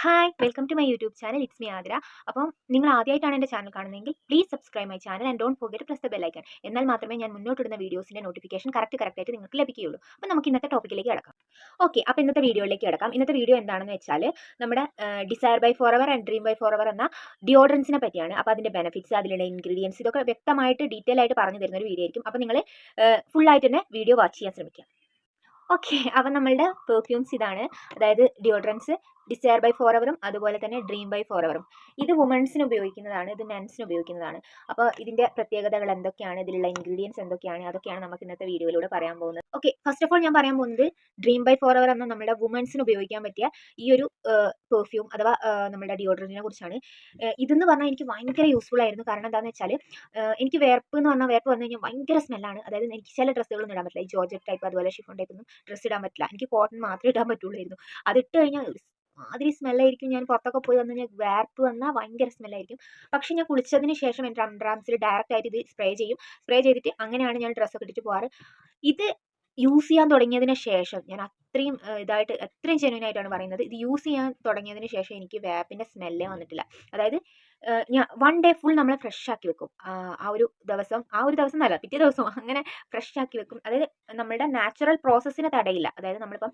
Hi welcome to my YouTube channel it's me Athira അപ്പം നിങ്ങൾ ആദ്യമായിട്ടാണ് എന്റെ ചാനൽ കാണുന്നതെങ്കിൽ please subscribe my channel and don't forget press the bell icon എന്നാൽ മാത്രമേ ഞാൻ മുന്നോട്ടിടുന്ന വീഡിയോസിന്റെ നോട്ടിഫിക്കേഷൻ കറക്റ്റ് കറക്റ്റായിട്ട് നിങ്ങൾക്ക് ലഭിക്കുകയുള്ളൂ. അപ്പം നമുക്ക് ഇന്നത്തെ ടോപ്പിക്കിലേക്ക് കിടക്കാം. ഓക്കെ അപ്പോൾ ഇന്നത്തെ വീഡിയോയിലേക്ക് കിടക്കാം. ഇന്നത്തെ വീഡിയോ എന്താണെന്ന് വെച്ചാൽ നമ്മുടെ desire by four hour and dream by four hour എന്ന ഡിയോഡ്രൻസിനെ പറ്റിയാണ്. അപ്പോൾ അതിന്റെ ബെനിഫിറ്റ്സ് അതിലുള്ള ഇൻഗ്രീഡിയൻസ് ഇതൊക്കെ വ്യക്തമായിട്ട് ഡീറ്റെയിൽ ആയിട്ട് പറഞ്ഞു തരുന്ന ഒരു വീഡിയോ ആയിരിക്കും. അപ്പോൾ നിങ്ങൾ ഫുള്ളായിട്ട് തന്നെ വീഡിയോ വാച്ച് ചെയ്യാൻ ശ്രമിക്കുക. ഓക്കെ അപ്പം നമ്മളുടെ പെർഫ്യൂംസ് ഇതാണ്. അതായത് ഡിയോഡ്രൻസ് ഡിസയർ ബൈ ഫോർ അവറും അതുപോലെ തന്നെ ഡ്രീം ബൈ ഫോർ അവറും ഇത് വുമൺസിന് ഉപയോഗിക്കുന്നതാണ് ഇത് മെൻസിന് ഉപയോഗിക്കുന്നതാണ്. അപ്പോൾ ഇതിന്റെ പ്രത്യേകതകൾ എന്തൊക്കെയാണ് ഇതിലുള്ള ഇൻഗ്രീഡിയൻസ് എന്തൊക്കെയാണ് അതൊക്കെയാണ് നമുക്ക് ഇന്നത്തെ വീഡിയോയിലൂടെ പറയാൻ പോകുന്നത്. ഓക്കെ ഫസ്റ്റ് ഓഫ് ഓൾ ഞാൻ പറയാൻ പോകുന്നത് ഡ്രീം ബൈ ഫോർ അവർ എന്ന നമ്മുടെ വുമൺസിന് ഉപയോഗിക്കാൻ പറ്റിയ ഈ ഒരു പെർഫ്യൂം അഥവാ നമ്മുടെ ഡിയോഡ്രന്റിനെ കുറിച്ചാണ്. ഇതെന്ന് പറഞ്ഞാൽ എനിക്ക് ഭയങ്കര യൂസ്ഫുൾ ആയിരുന്നു. കാരണം എന്താണെന്ന് വെച്ചാൽ എനിക്ക് വേർപ്പ് എന്ന് പറഞ്ഞാൽ വേർപ്പ് വന്നു കഴിഞ്ഞാൽ ഭയങ്കര സ്മെല്ലാണ് അതായത് എനിക്ക് ചില ഡ്രസ്സുകളൊന്നും ഇടാൻ പറ്റില്ല. ഈ ജോർജറ്റ് ടൈപ്പ് അതുപോലെ ഷിഫോൺ ടൈപ്പ് ഒന്നും ഡ്രസ്സ് ഇടാൻ പറ്റില്ല. എനിക്ക് കോട്ടൺ മാത്രമേ ഇടാൻ പറ്റുള്ളായിരുന്നു. അത് ഇട്ട് കഴിഞ്ഞാൽ മാതിരി സ്മെല്ലായിരിക്കും. ഞാൻ പുറത്തൊക്കെ പോയി വന്നു കഴിഞ്ഞാൽ വേർപ്പ് വന്നാൽ ഭയങ്കര സ്മെല്ലായിരിക്കും. പക്ഷെ ഞാൻ കുളിച്ചതിന് ശേഷം എന്റെ അണ്ടർആംസിൽ ഡയറക്റ്റ് ആയിട്ട് ഇത് സ്പ്രേ ചെയ്യും. സ്പ്രേ ചെയ്തിട്ട് അങ്ങനെയാണ് ഞാൻ ഡ്രസ്സൊക്കെ ഇട്ടിട്ട് പോകാറ് ഇത് യൂസ് ചെയ്യാൻ തുടങ്ങിയതിന് ശേഷം ഞാൻ അത്രയും ഇതായിട്ട് അത്രയും ജെന്യൂൻ ആയിട്ടാണ് പറയുന്നത്. ഇത് യൂസ് ചെയ്യാൻ തുടങ്ങിയതിന് ശേഷം എനിക്ക് വേപ്പിന്റെ സ്മെല്ലേ വന്നിട്ടില്ല. അതായത് ഞാൻ വൺ ഡേ ഫുൾ നമ്മളെ ഫ്രഷ് ആക്കി വെക്കും. ആ ഒരു ദിവസം ആ ഒരു ദിവസം അല്ല പിറ്റേ ദിവസം അങ്ങനെ ഫ്രഷ് ആക്കി വെക്കും. അതായത് നമ്മളുടെ നാച്ചുറൽ പ്രോസസ്സിനെ തടയില്ല. അതായത് നമ്മളിപ്പം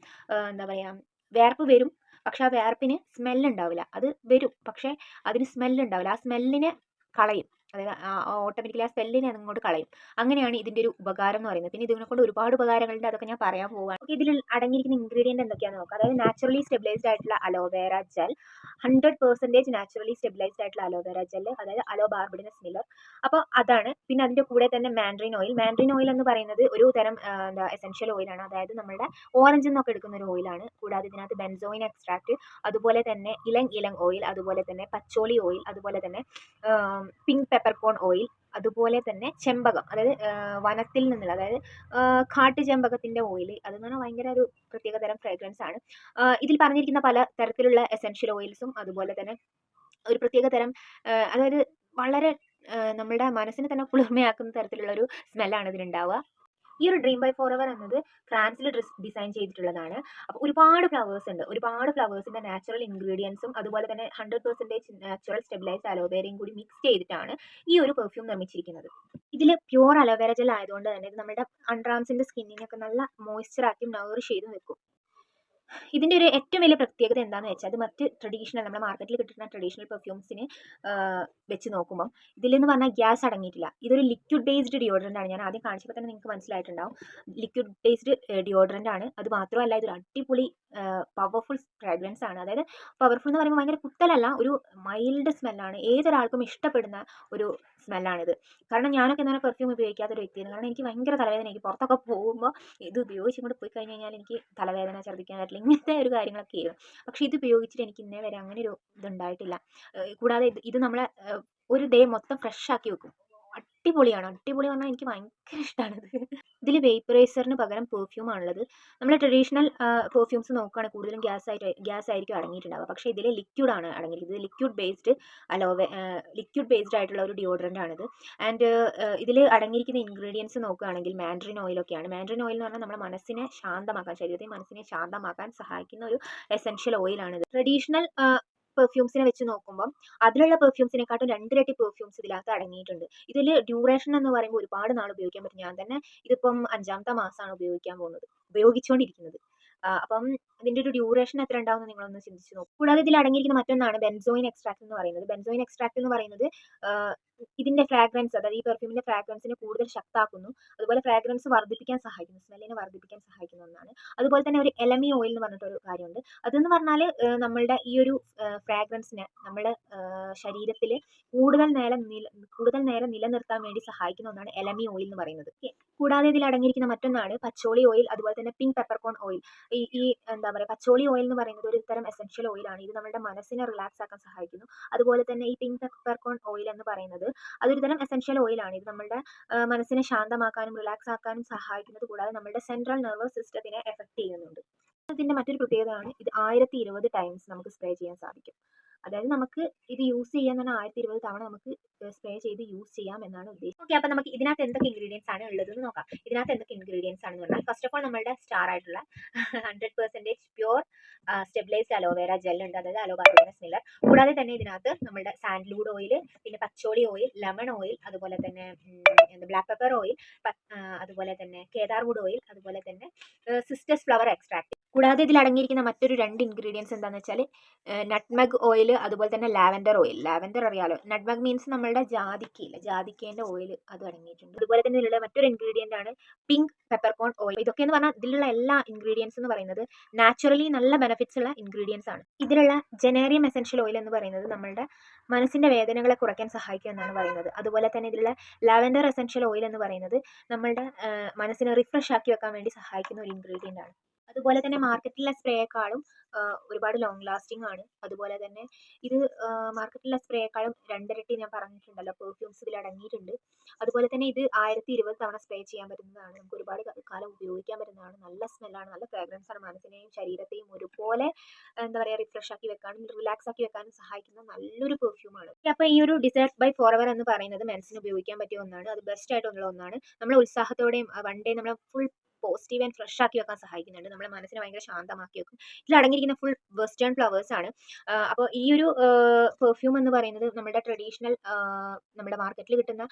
എന്താ പറയുക വേർപ്പ് വരും. പക്ഷെ ആ വേർപ്പിന് സ്മെല്ലുണ്ടാവില്ല അത് വരും. പക്ഷേ അതിന് സ്മെല്ലുണ്ടാവില്ല ആ സ്മെല്ലിനെ കളയും. അതായത് ഓട്ടോമാറ്റിക്കലി ആ സെല്ലിനെ അങ്ങോട്ട് കളയും. അങ്ങനെയാണ് ഇതിന്റെ ഒരു ഉപകാരം എന്ന് പറയുന്നത്. പിന്നെ ഇതിനെ കൊണ്ട് ഒരുപാട് ഉപകാരങ്ങളുണ്ട്. അതൊക്കെ ഞാൻ പറയാൻ പോവാണ്. ഇതിൽ അടങ്ങിയിരിക്കുന്ന ഇൻഗ്രീഡിയന്റ് എന്തൊക്കെയാണെന്ന് നോക്കാം. അതായത് നാച്ചുറലി സ്റ്റെബിലൈസ്ഡ് ആയിട്ടുള്ള aloe vera gel hundred percentage naturally stabilized ആയിട്ടുള്ള അലോവേറ ജെൽ അതായത് അലോ ബാർബിഡിനസ് മില്ലർ അപ്പോൾ അതാണ്. പിന്നെ അതിന്റെ കൂടെ തന്നെ മാൻഡ്രിൻ ഓയിൽ മാൻഡ്രിൻ ഓയിൽ എന്ന് പറയുന്നത് ഒരു തരം എന്താ എസെൻഷ്യൽ ഓയിലാണ് അതായത് നമ്മുടെ ഓറഞ്ച് എന്നൊക്കെ എടുക്കുന്ന ഒരു ഓയിലാണ് കൂടാതെ ഇതിനകത്ത് ബെൻസോയിൻ എക്സ്ട്രാക്ട് അതുപോലെ തന്നെ ഇലങ് ഇലങ് ഓയിൽ അതുപോലെ തന്നെ പച്ചോളി ഓയിൽ അതുപോലെ തന്നെ പിങ്ക് പെപ്പർകോൺ ഓയിൽ അതുപോലെ തന്നെ ചെമ്പകം അതായത് വനത്തിൽ നിന്നുള്ള അതായത് കാട്ടു ചെമ്പകത്തിന്റെ ഓയിൽ അതെന്ന് പറഞ്ഞാൽ ഭയങ്കര ഒരു പ്രത്യേക തരം ഫ്രേഗ്രൻസ് ആണ് ഇതിൽ പറഞ്ഞിരിക്കുന്ന പല തരത്തിലുള്ള എസെൻഷ്യൽ ഓയിൽസും അതുപോലെ തന്നെ ഒരു പ്രത്യേക തരം അതായത് വളരെ നമ്മുടെ മനസ്സിനെ തന്നെ കുളിർമയാക്കുന്ന തരത്തിലുള്ള ഒരു സ്മെല്ലാണ് ഇതിനുണ്ടാവുക ഈ ഒരു ഡ്രീം ബൈ ഫോർ എവർ എന്നത് ഫ്രാൻസിൽ ഡിസൈൻ ചെയ്തിട്ടുള്ളതാണ്. അപ്പോൾ ഒരുപാട് ഫ്ലവേഴ്സ് ഉണ്ട്. ഒരുപാട് ഫ്ലവേഴ്സിന്റെ നാച്ചുറൽ ഇൻഗ്രീഡിയൻസും അതുപോലെ തന്നെ ഹൺഡ്രഡ് പെർസെന്റേജ് നാച്ചുറൽ സ്റ്റെബിലൈസ് അലോവേരയും കൂടി മിക്സ് ചെയ്തിട്ടാണ് ഈ ഒരു പെർഫ്യൂം നിർമ്മിച്ചിരിക്കുന്നത്. ഇതിൽ പ്യുവർ അലോവേര ജെൽ ആയതുകൊണ്ട് തന്നെ ഇത് നമ്മുടെ അണ്ടർആംസിന്റെ സ്കിന്നിനൊക്കെ നല്ല മോയ്സ്ചറാക്കി നവറിഷ് ചെയ്ത് വെക്കും. ഇതിന്റെ ഒരു ഏറ്റവും വലിയ പ്രത്യേകത എന്താണെന്ന് വെച്ചാൽ അത് മറ്റ് ട്രഡീഷണൽ നമ്മുടെ മാർക്കറ്റിൽ കിട്ടുന്ന ട്രഡീഷണൽ പെർഫ്യൂംസിന് വെച്ച് നോക്കുമ്പം ഇതിലെന്ന് പറഞ്ഞാൽ ഗ്യാസ് അടങ്ങിയിട്ടില്ല. ഇതൊരു ലിക്വിഡ് ബേസ്ഡ് ഡിയോഡ്രന്റ് ആണ്. ഞാൻ ആദ്യം കാണിച്ചപ്പോൾ തന്നെ നിങ്ങൾക്ക് മനസ്സിലായിട്ടുണ്ടാവും. ലിക്വിഡ് ബേസ്ഡ് ഡിയോഡ്രന്റ് ആണ്. അത് മാത്രമല്ല ഇതൊരു അടിപൊളി പവർഫുൾ ഫ്രാഗ്രൻസ് ആണ്. അതായത് പവർഫുൾ എന്ന് പറയുമ്പോൾ ഭയങ്കര കുത്തലല്ല ഒരു മൈൽഡ് സ്മെല്ലാണ് ഏതൊരാൾക്കും ഇഷ്ടപ്പെടുന്ന ഒരു സ്മെല്ലാണിത് കാരണം ഞാനൊക്കെ എന്താണ് പെർഫ്യൂം ഉപയോഗിക്കാത്ത ഒരു വ്യക്തിയാണ്. കാരണം എനിക്ക് ഭയങ്കര തലവേദന എനിക്ക് പുറത്തൊക്കെ പോകുമ്പോൾ ഇത് ഉപയോഗിച്ച് ഇങ്ങോട്ട് പോയി കഴിഞ്ഞ് കഴിഞ്ഞാൽ എനിക്ക് തലവേദന ഛർദ്ദിക്കാൻ പറ്റില്ല ഇങ്ങനത്തെ ഒരു കാര്യങ്ങളൊക്കെ ആയിരുന്നു. പക്ഷേ ഇത് ഉപയോഗിച്ചിട്ട് എനിക്ക് ഇന്നേ വരെ അങ്ങനെ ഒരു ഇതുണ്ടായിട്ടില്ല. കൂടാതെ ഇത് ഇത് നമ്മളെ ഒരു ഡേ മൊത്തം ഫ്രഷ് ആക്കി വെക്കും. അടിപൊളിയാണ്. അടിപൊളി പറഞ്ഞാൽ എനിക്ക് ഭയങ്കര ഇഷ്ടമാണത് ഇതിൽ വേപ്പറൈസറിന് പകരം പെർഫ്യൂം ആണുള്ളത്. നമ്മൾ ട്രഡീഷണൽ പെർഫ്യൂംസ് നോക്കുകയാണെങ്കിൽ കൂടുതലും ഗ്യാസ് ആയിട്ട് ഗ്യാസ് ആയിരിക്കും അടങ്ങിയിട്ടുണ്ടാവുക. പക്ഷേ ഇതിൽ ലിക്വിഡ് ആണ് അടങ്ങിയിരിക്കുന്നത്. Liquid based aloe vera liquid based ആയിട്ടുള്ള ഒരു ഡിയോഡ്രന്റ് ആണിത്. ആൻഡ് ഇതിൽ അടങ്ങിയിരിക്കുന്ന ഇൻഗ്രീഡിയൻസ് നോക്കുകയാണെങ്കിൽ മാൻഡ്രിൻ ഓയിലൊക്കെയാണ് മാൻഡ്രിൻ ഓയിൽ എന്ന് പറഞ്ഞാൽ നമ്മുടെ മനസ്സിനെ ശാന്തമാക്കാൻ ശരീരത്തെ മനസ്സിനെ ശാന്തമാക്കാൻ സഹായിക്കുന്ന ഒരു എസെൻഷ്യൽ ഓയിലാണിത് ട്രഡീഷണൽ പെർഫ്യൂംസിനെ വെച്ച് നോക്കുമ്പോൾ അതിലുള്ള പെർഫ്യൂംസിനെക്കാട്ടും രണ്ടിരട്ടി പെർഫ്യൂംസ് ഇതിനകത്ത് അടങ്ങിയിട്ടുണ്ട്. ഇതിൽ ഡ്യൂറേഷൻ എന്ന് പറയുമ്പോൾ ഒരുപാട് നാൾ ഉപയോഗിക്കാൻ പറ്റും. ഞാൻ തന്നെ ഇതിപ്പം അഞ്ചാമത്തെ മാസമാണ് ഉപയോഗിക്കാൻ പോകുന്നത്. ഉപയോഗിച്ചുകൊണ്ടിരിക്കുന്നത് അപ്പം ഇതിന്റെ ഒരു ഡ്യൂറേഷൻ എത്ര ഉണ്ടാവും എന്ന് നിങ്ങളൊന്ന് ചിന്തിച്ചു നോക്കും. കൂടാതെ ഇതിൽ അടങ്ങിയിരിക്കുന്ന മറ്റൊന്നാണ് ബെൻസോയിൻ എക്സ്ട്രാക്ട് എന്ന് പറയുന്നത്. ബെൻസോയിൻ എക്സ്ട്രാക്ട് എന്ന് പറയുന്നത് ഇതിന്റെ ഫ്രാഗ്രൻസ് അതായത് ഈ പെർഫ്യൂമിന്റെ ഫ്രാഗ്രൻസിനെ കൂടുതൽ ശക്താക്കുന്നു. അതുപോലെ ഫ്രാഗ്രൻസ് വർദ്ധിപ്പിക്കാൻ സഹായിക്കുന്നു സ്മെല്ലിനെ വർദ്ധിപ്പിക്കാൻ സഹായിക്കുന്ന ഒന്നാണ്. അതുപോലെ തന്നെ ഒരു എലമി ഓയിൽ എന്ന് പറഞ്ഞിട്ടൊരു കാര്യമുണ്ട്. അതെന്ന് പറഞ്ഞാൽ നമ്മളുടെ ഈ ഒരു ഫ്രാഗ്രൻസിനെ നമ്മുടെ ശരീരത്തിൽ കൂടുതൽ നേരം നില കൂടുതൽ നേരം നിലനിർത്താൻ വേണ്ടി സഹായിക്കുന്ന ഒന്നാണ് എലമി ഓയിൽ എന്ന് പറയുന്നത്. കൂടാതെ ഇതിൽ അടങ്ങിയിരിക്കുന്ന മറ്റൊന്നാണ് പച്ചോളി ഓയിൽ അതുപോലെ തന്നെ പിങ്ക് പെപ്പർകോൺ ഓയിൽ ഈ ഈ എന്താ പറയുക പച്ചോളി ഓയിൽ എന്ന് പറയുന്നത് ഒരു തരം എസെൻഷ്യൽ ഓയിലാണ് ഇത് നമ്മുടെ മനസ്സിനെ റിലാക്സ് ആക്കാൻ സഹായിക്കുന്നു. അതുപോലെ തന്നെ ഈ പിങ്ക് പെപ്പർകോൺ ഓയിൽ എന്ന് പറയുന്നത് അതൊരു തരം എസെൻഷ്യൽ ഓയിലാണ് ഇത് നമ്മുടെ മനസ്സിനെ ശാന്തമാക്കാനും റിലാക്സ് ആക്കാനും സഹായിക്കുന്നത് കൂടാതെ നമ്മുടെ സെൻട്രൽ നെർവസ് സിസ്റ്റത്തിനെ എഫക്ട് ചെയ്യുന്നുണ്ട്. ഇതിന്റെ മറ്റൊരു പ്രത്യേകതയാണ് ഇത് ആയിരത്തി ഇരുപത് ടൈംസ് നമുക്ക് സ്പ്രേ ചെയ്യാൻ സാധിക്കും. അതായത് നമുക്ക് ഇത് യൂസ് ചെയ്യാൻ തന്നെ ആയിരത്തി ഇരുപത് തവണ നമുക്ക് സ്പ്രേ ചെയ്ത് യൂസ് ചെയ്യാം എന്നാണ് ഉദ്ദേശിച്ചത്. ഓക്കെ അപ്പോൾ നമുക്ക് ഇതിനകത്ത് എന്തൊക്കെ ഇൻഗ്രീഡിയൻസ് ആണ് ഉള്ളതെന്ന് നോക്കാം. ഇതിനകത്ത് എന്തൊക്കെ ഇൻഗ്രീഡിയൻസ് ആണെന്ന് പറഞ്ഞാൽ ഫസ്റ്റ് ഓഫ് ഓൾ നമ്മുടെ സ്റ്റാർ ആയിട്ടുള്ള hundred percentage pure stabilised aloe vera gel ഉണ്ട്. അതായത് അലോബാർബിന സ്മില്ലർ കൂടാതെ തന്നെ ഇതിനകത്ത് നമ്മുടെ സാൻഡ്ലൂഡ് ഓയിൽ പിന്നെ പച്ചോളി ഓയിൽ ലെമൺ ഓയിൽ അതുപോലെ തന്നെ ബ്ലാക്ക് പെപ്പർ ഓയിൽ അതുപോലെ തന്നെ കേദാർവുഡ് ഓയിൽ അതുപോലെ തന്നെ സിസ്റ്റേഴ്സ് ഫ്ലവർ എക്സ്ട്രാക്ട് കൂടാതെ ഇതിൽ അടങ്ങിയിരിക്കുന്ന മറ്റൊരു രണ്ട് ഇൻഗ്രീഡിയൻസ് എന്താണെന്ന് വെച്ചാൽ നട്ട്മഗ് ഓയിൽ അതുപോലെ തന്നെ ലാവൻഡർ ഓയിൽ ലാവൻഡർ അറിയാലോ? നട്ട്മഗ് മീൻസ് നമ്മളുടെ ജാതിക്കയില്ല ജാതിക്കേന്റെ ഓയിൽ അത് അടങ്ങിയിട്ടുണ്ട്. അതുപോലെ തന്നെ ഇതിലുള്ള മറ്റൊരു ഇൻഗ്രീഡിയന്റ് ആണ് പിങ്ക് പെപ്പർകോൺ ഓയിൽ ഇതൊക്കെ എന്ന് പറഞ്ഞാൽ ഇതിലുള്ള എല്ലാ ഇൻഗ്രീഡിയൻസ് എന്ന് പറയുന്നത് നാച്ചുറലി നല്ല ബെനിഫിറ്റ്സ് ഉള്ള ഇൻഗ്രീഡിയൻസ് ആണ്. ഇതിലുള്ള ജനേറിയം എസെൻഷ്യൽ ഓയിൽ എന്ന് പറയുന്നത് നമ്മളുടെ മനസ്സിന്റെ വേദനകളെ കുറയ്ക്കാൻ സഹായിക്കും എന്നാണ് പറയുന്നത്. അതുപോലെ തന്നെ ഇതിലുള്ള ലാവൻഡർ എസെൻഷ്യൽ ഓയിൽ എന്ന് പറയുന്നത് നമ്മളുടെ മനസ്സിനെ റിഫ്രഷ് ആക്കി വെക്കാൻ വേണ്ടി സഹായിക്കുന്ന ഒരു ഇൻഗ്രീഡിയന്റ് ആണ്. അതുപോലെ തന്നെ മാർക്കറ്റിലെ സ്പ്രേയേക്കാളും ഒരുപാട് ലോങ് ലാസ്റ്റിംഗ് ആണ്. അതുപോലെ തന്നെ ഇത് മാർക്കറ്റിലെ സ്പ്രേയേക്കാളും രണ്ടിരട്ടി ഞാൻ പറഞ്ഞിട്ടുണ്ടല്ലോ പെർഫ്യൂംസ് ഇതിൽ അടങ്ങിയിട്ടുണ്ട്. അതുപോലെ തന്നെ ഇത് ആയിരത്തി ഇരുപത് തവണ സ്പ്രേ ചെയ്യാൻ പറ്റുന്നതാണ്. നമുക്ക് ഒരുപാട് കാലം ഉപയോഗിക്കാൻ പറ്റുന്നതാണ്. നല്ല സ്മെല്ലാണ് നല്ല ഫ്രാഗ്രൻസ് ആണ് മനസ്സിനെയും ശരീരത്തെയും ഒരുപോലെ എന്താ പറയുക റിഫ്രഷ് ആക്കി വെക്കാനും റിലാക്സ് ആക്കി വെക്കാനും സഹായിക്കുന്ന നല്ലൊരു പെർഫ്യൂമാണ് അപ്പോൾ ഈ ഒരു ഡിസേർട്ട് ബൈ ഫോറവർ എന്ന് പറയുന്നത് മനസ്സിന് ഉപയോഗിക്കാൻ പറ്റിയ ഒന്നാണ്. അത് ബെസ്റ്റ് ആയിട്ടുള്ള ഒന്നാണ്. നമ്മൾ ഉത്സാഹത്തോടെയും വൺ ഡേ നമ്മളെ ഫുൾ പോസിറ്റീവ് ആൻഡ് ഫ്രഷ് ആക്കി വെക്കാൻ സഹായിക്കുന്നുണ്ട്. നമ്മുടെ മനസ്സിനെ ഭയങ്കര ശാന്തമാക്കി വെക്കും. ഇതിൽ അടങ്ങിയിരിക്കുന്ന ഫുൾ വെസ്റ്റേൺ ഫ്ലവേഴ്സ് ആണ്. അപ്പോൾ ഈ ഒരു പെർഫ്യൂം എന്ന് പറയുന്നത് നമ്മുടെ ട്രഡീഷണൽ നമ്മുടെ മാർക്കറ്റിൽ കിട്ടുന്ന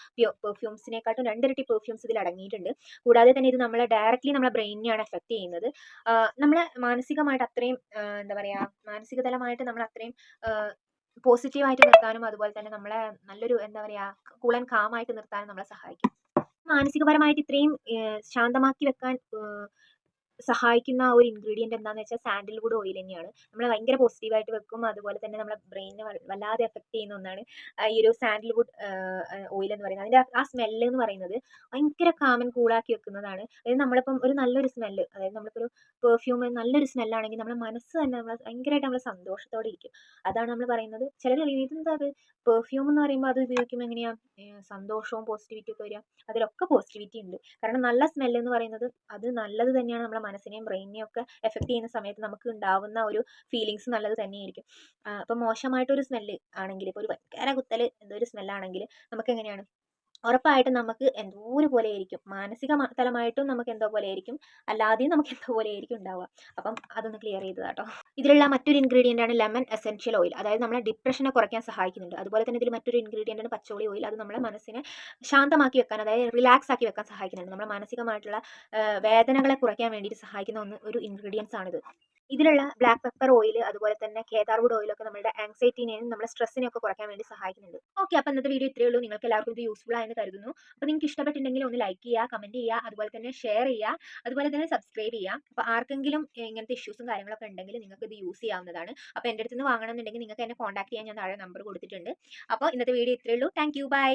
പെർഫ്യൂംസിനെക്കാട്ടും രണ്ടിരട്ടി പെർഫ്യൂംസ് ഇതിൽ അടങ്ങിയിട്ടുണ്ട്. കൂടാതെ തന്നെ ഇത് നമ്മളെ ഡയറക്റ്റ്ലി നമ്മളെ ബ്രെയിനിനെയാണ് എഫക്റ്റ് ചെയ്യുന്നത്. നമ്മളെ മാനസികമായിട്ട് അത്രയും എന്താ പറയുക മാനസിക തലമായിട്ട് നമ്മൾ അത്രയും പോസിറ്റീവായിട്ട് നിർത്താനും അതുപോലെ തന്നെ നമ്മളെ നല്ലൊരു എന്താ പറയുക കൂളൻ കാമായിട്ട് നിർത്താനും നമ്മളെ സഹായിക്കും. മാനസികപരമായിട്ട് ഇത്രയും ശാന്തമാക്കി വെക്കാൻ സഹായിക്കുന്ന ഒരു ഇൻഗ്രീഡിയന്റ് എന്താണെന്ന് വെച്ചാൽ സാൻഡൽവുഡ് ഓയിൽ തന്നെയാണ്. നമ്മളെ ഭയങ്കര പോസിറ്റീവായിട്ട് വെക്കും. അതുപോലെ തന്നെ നമ്മളെ ബ്രെയിനിനെ വല്ലാതെ എഫക്റ്റ് ചെയ്യുന്ന ഒന്നാണ് ഈ ഒരു സാൻഡൽവുഡ് ഓയിൽ എന്ന് പറയുന്നത്. അതിന്റെ ആ സ്മെല്ല് എന്ന് പറയുന്നത് ഭയങ്കര കാമൻ കൂളാക്കി വെക്കുന്നതാണ്. അതായത് നമ്മളിപ്പം ഒരു നല്ലൊരു സ്മെല്ല് അതായത് നമ്മളിപ്പോൾ ഒരു പെർഫ്യൂം നല്ലൊരു സ്മെല്ലാണെങ്കിൽ നമ്മുടെ മനസ്സ് തന്നെ നമ്മൾ ഭയങ്കരമായിട്ട് നമ്മൾ സന്തോഷത്തോടെ ഇരിക്കും. അതാണ് നമ്മൾ പറയുന്നത്. ചിലർ ഇതെന്താ അത്? പെർഫ്യൂം എന്ന് പറയുമ്പോൾ അത് ഉപയോഗിക്കുമ്പോൾ എങ്ങനെയാണ് സന്തോഷവും പോസിറ്റിവിറ്റിയൊക്കെ വരിക അതിലൊക്കെ പോസിറ്റിവിറ്റി ഉണ്ട്. കാരണം നല്ല സ്മെല്ല് എന്ന് പറയുന്നത് അത് നല്ലത് തന്നെയാണ് നമ്മളെ മനസ്സിനെയും ബ്രെയിനിനെയും ഒക്കെ എഫക്റ്റ് ചെയ്യുന്ന സമയത്ത് നമുക്ക് ഉണ്ടാവുന്ന ഒരു ഫീലിങ്സ് നല്ലത് തന്നെയായിരിക്കും. അപ്പോൾ മോശമായിട്ടൊരു സ്മെല്ല് ആണെങ്കിൽ ഇപ്പോൾ ഒരു ഭയങ്കര കുത്തൽ എന്തോ ഒരു സ്മെല്ലാണെങ്കിൽ നമുക്ക് എങ്ങനെയാണ്? ഉറപ്പായിട്ടും നമുക്ക് എന്തോ ഒരു പോലെ ആയിരിക്കും. മാനസിക തലമായിട്ടും നമുക്ക് എന്തോ പോലെ ആയിരിക്കും. അല്ലാതെയും നമുക്ക് എന്തോ പോലെ ആയിരിക്കും ഉണ്ടാവുക. അപ്പം അതൊന്ന് ക്ലിയർ ചെയ്തത് കേട്ടോ ഇതിലുള്ള മറ്റൊരു ഇൻഗ്രീഡിയന്റ് ആണ് ലെമൺ എസെൻഷ്യൽ ഓയിൽ അതായത് നമ്മളെ ഡിപ്രഷനെ കുറയ്ക്കാൻ സഹായിക്കുന്നുണ്ട്. അതുപോലെ തന്നെ ഇതിൽ മറ്റൊരു ഇൻഗ്രീഡിയന്റ് ആണ് പച്ചോളി ഓയിൽ അത് നമ്മളെ മനസ്സിനെ ശാന്തമാക്കി വെക്കാൻ അതായത് റിലാക്സ് ആക്കി വെക്കാൻ സഹായിക്കുന്നുണ്ട്. നമ്മുടെ മാനസികമായിട്ടുള്ള വേദനകളെ കുറയ്ക്കാൻ വേണ്ടിയിട്ട് സഹായിക്കുന്ന ഒന്ന് ഒരു ഇൻഗ്രീഡിയൻസ് ആണിത്. ഇതിലുള്ള ബ്ലാക്ക് പെപ്പർ ഓയിൽ അതുപോലെ തന്നെ കേദാർവുഡ് ഓയിലൊക്കെ നമ്മുടെ ആങ്സൈറ്റിനെയും നമ്മുടെ സ്ട്രെസ്സിനെ ഒക്കെ കുറയ്ക്കാൻ വേണ്ടി സഹായിക്കുന്നുണ്ട്. ഓക്കെ അപ്പോൾ ഇന്നത്തെ വീഡിയോ ഇത്രയേ ഉള്ളൂ. നിങ്ങൾക്ക് എല്ലാവർക്കും ഇത് യൂസ്ഫുൾ ആയെന്ന് കരുതുന്നു. അപ്പോൾ നിങ്ങൾക്ക് ഇഷ്ടപ്പെട്ടിട്ടുണ്ടെങ്കിൽ ഒന്ന് ലൈക്ക് ചെയ്യുക കമന്റ് ചെയ്യുക അതുപോലെ തന്നെ ഷെയർ ചെയ്യുക അതുപോലെ തന്നെ സബ്സ്ക്രൈബ് ചെയ്യുക. അപ്പോൾ ആർക്കെങ്കിലും ഇങ്ങനത്തെ ഇഷ്യൂസും കാര്യങ്ങളൊക്കെ ഉണ്ടെങ്കിൽ നിങ്ങൾക്ക് ഇത് യൂസ് ചെയ്യാവുന്നതാണ്. അപ്പോൾ എന്റെ അടുത്ത് നിന്ന് വാങ്ങണമെന്നുണ്ടെങ്കിൽ നിങ്ങൾക്ക് എന്നെ കോൺടാക്ട് ചെയ്യാൻ ഞാൻ താഴെ നമ്പർ കൊടുത്തിട്ടുണ്ട്. അപ്പോൾ ഇന്നത്തെ വീഡിയോ ഇത്രയേ ഉള്ളൂ. Thank you by